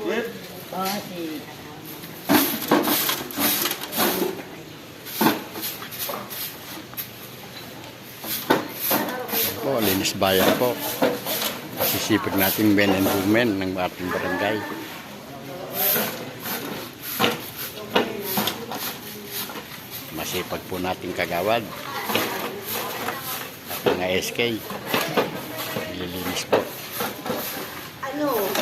Oo, si... Po, linis bayan po. Sisipag natin men and women ng ating barangay. Masipag po nating kagawad. At mga SK. Nililinis po. Ano,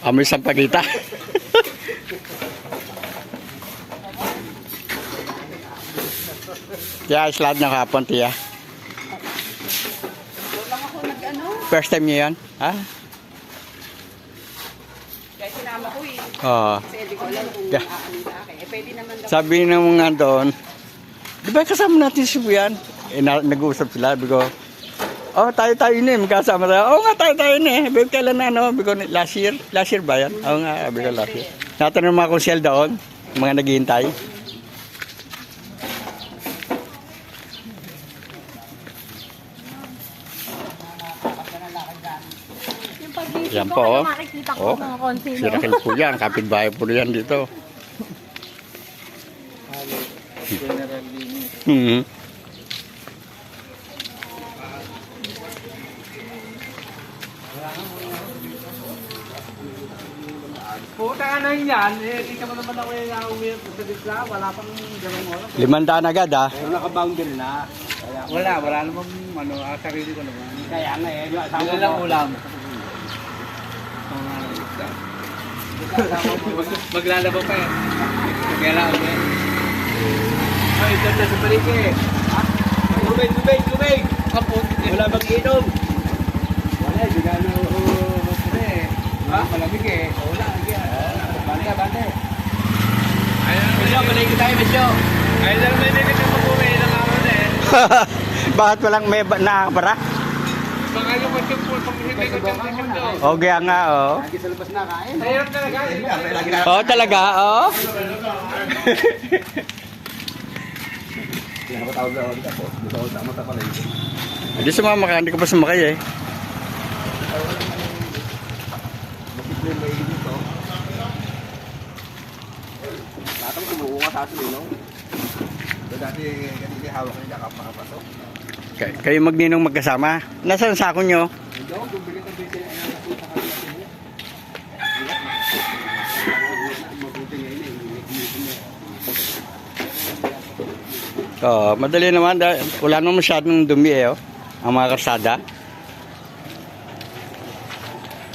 Amoy sa pagita. Tiya, slide na kapon, tiya. First time niyo yan? Ha? kaya sinama ko eh. Oo. Kasi hindi ko alam kung Yeah. aano sa akin. Eh, pwede naman daw. Sabi ng mga doon, di ba kasama natin si Buyan? Eh, na, nag-uusap sila, sabi ko, oh, tayo tayo na eh, magkasama tayo. Oo nga, tayo tayo na eh. Sabi ko, kailan na? Sabi ko, last year? Last year ba yan? Oo nga, sabi ko, last year. Natanong mga konsyel doon, mga naghihintay. Yan po, oh. Oh, Si no? Raquel po yan, kapitbahay po yan dito. Hmm. Puta ka na yan, eh, di ka mo naman ako yung uwi sa bigla, wala pang dalawang oras. Limandaan agad ah. Pero naka-boundary na. Kaya, wala, wala namang ano, ah, sarili ko naman. Kaya nga eh, yung asawa lang ulam. Maglalaba pa yan. Kaya lang eh. Ay, dyan na sa palike. Tubig, tubig, tubig! Kapot, wala mag-inom. Di ka na eh. Ha? Malamig eh. Wala, hindi ah. Bante, bante. Ayun, Mesyo, maligid tayo, Mesyo. Ayun lang, may nagit yung mabuhay ng araw na eh. Bakit walang may? Baka yung pag hindi ko dyan sa mundo. O, kaya nga, oh. Lagi sa labas na kain. Ayun talaga. Na. Oo, talaga, oh. Pinakatawag na ako. Dito ako tama sa pala ito. Hindi sumama ka, hindi ko pa sumakay eh. Bakit may maigit dito? Lahat ang kumukuha sa no? So dati, ganito hawak nila kapakapasok. Kay- Kayo magninong magkasama. Nasaan sako nyo? Ako, bumili ng bitin. Po sa kanila. Mabuti ngayon eh. Oo, madali naman. Wala naman masyadong dumi eh, oh. Ang mga karsada.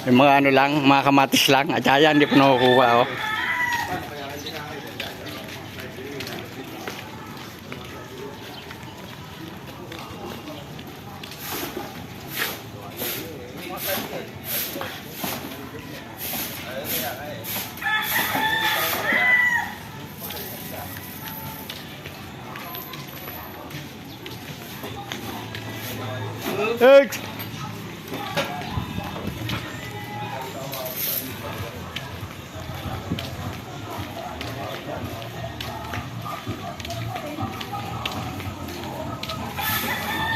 Yung mga ano lang, mga kamatis lang. At saka hindi pa nakukuha, oh. Next.